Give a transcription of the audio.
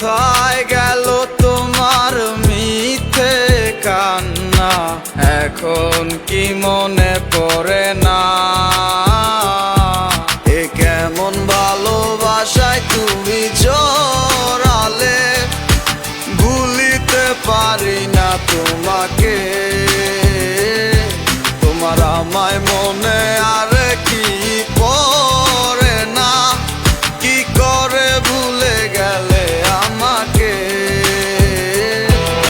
কোথায় গেল তোমার মিথে কান্না? এখন কি মনে পড়ে না? এ কেমন ভালোবাসায় তুমি জোরালে ভুলিতে পারি না তোমাকে। তোমার আমায় মনে